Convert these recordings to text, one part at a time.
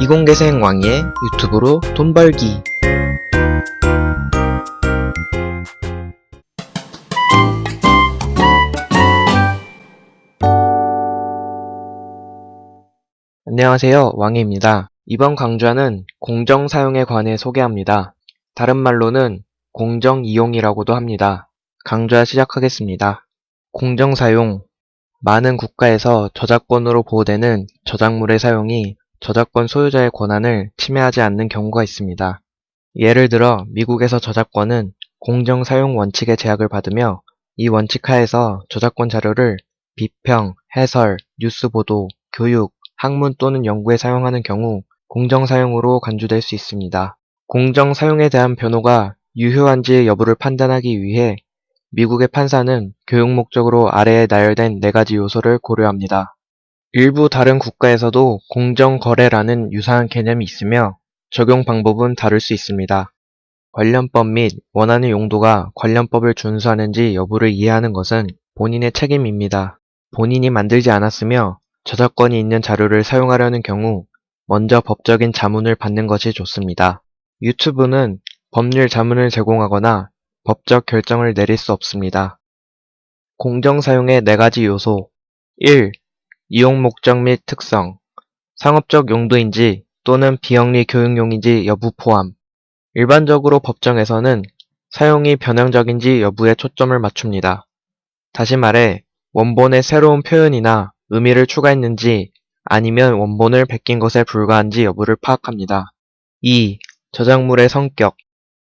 이공계생 왕의 유튜브로 돈 벌기. 안녕하세요. 왕입니다. 이번 강좌는 공정 사용에 관해 소개합니다. 다른 말로는 공정 이용이라고도 합니다. 강좌 시작하겠습니다. 공정 사용. 많은 국가에서 저작권으로 보호되는 저작물의 사용이 저작권 소유자의 권한을 침해하지 않는 경우가 있습니다. 예를 들어 미국에서 저작권은 공정 사용 원칙의 제약을 받으며 이 원칙 하에서 저작권 자료를 비평, 해설, 뉴스 보도, 교육, 학문 또는 연구에 사용하는 경우 공정 사용으로 간주될 수 있습니다. 공정 사용에 대한 변호가 유효한지 여부를 판단하기 위해 미국의 판사는 교육 목적으로 아래에 나열된 네 가지 요소를 고려합니다. 일부 다른 국가에서도 공정거래라는 유사한 개념이 있으며 적용 방법은 다를 수 있습니다. 관련법 및 원하는 용도가 관련법을 준수하는지 여부를 이해하는 것은 본인의 책임입니다. 본인이 만들지 않았으며 저작권이 있는 자료를 사용하려는 경우 먼저 법적인 자문을 받는 것이 좋습니다. 유튜브는 법률 자문을 제공하거나 법적 결정을 내릴 수 없습니다. 공정 사용의 네 가지 요소 1. 이용 목적 및 특성 상업적 용도인지 또는 비영리 교육용인지 여부 포함 일반적으로 법정에서는 사용이 변형적인지 여부에 초점을 맞춥니다. 다시 말해 원본에 새로운 표현이나 의미를 추가했는지 아니면 원본을 베낀 것에 불과한지 여부를 파악합니다. 2. 저작물의 성격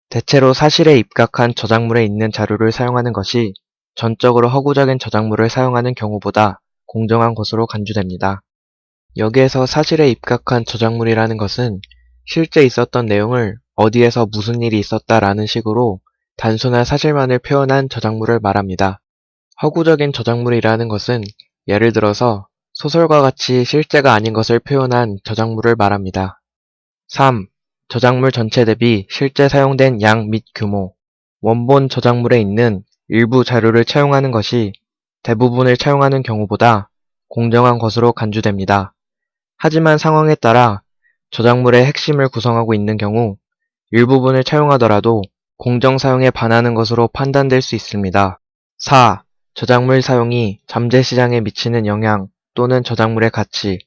대체로 사실에 입각한 저작물에 있는 자료를 사용하는 것이 전적으로 허구적인 저작물을 사용하는 경우보다 공정한 것으로 간주됩니다. 여기에서 사실에 입각한 저작물이라는 것은 실제 있었던 내용을 어디에서 무슨 일이 있었다라는 식으로 단순한 사실만을 표현한 저작물을 말합니다. 허구적인 저작물이라는 것은 예를 들어서 소설과 같이 실제가 아닌 것을 표현한 저작물을 말합니다. 3. 저작물 전체 대비 실제 사용된 양 및 규모 원본 저작물에 있는 일부 자료를 차용하는 것이 대부분을 차용하는 경우보다 공정한 것으로 간주됩니다. 하지만 상황에 따라 저작물의 핵심을 구성하고 있는 경우 일부분을 차용하더라도 공정 사용에 반하는 것으로 판단될 수 있습니다. 4. 저작물 사용이 잠재 시장에 미치는 영향 또는 저작물의 가치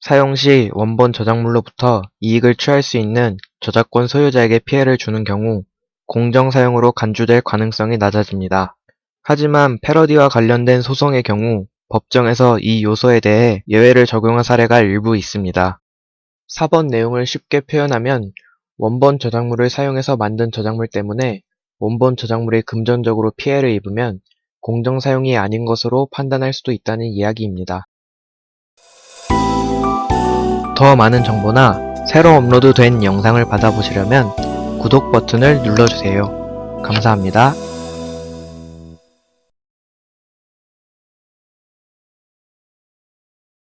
사용 시 원본 저작물로부터 이익을 취할 수 있는 저작권 소유자에게 피해를 주는 경우 공정 사용으로 간주될 가능성이 낮아집니다. 하지만 패러디와 관련된 소송의 경우 법정에서 이 요소에 대해 예외를 적용한 사례가 일부 있습니다. 4번 내용을 쉽게 표현하면 원본 저작물을 사용해서 만든 저작물 때문에 원본 저작물이 금전적으로 피해를 입으면 공정 사용이 아닌 것으로 판단할 수도 있다는 이야기입니다. 더 많은 정보나 새로 업로드 된 영상을 받아보시려면 구독 버튼을 눌러주세요. 감사합니다.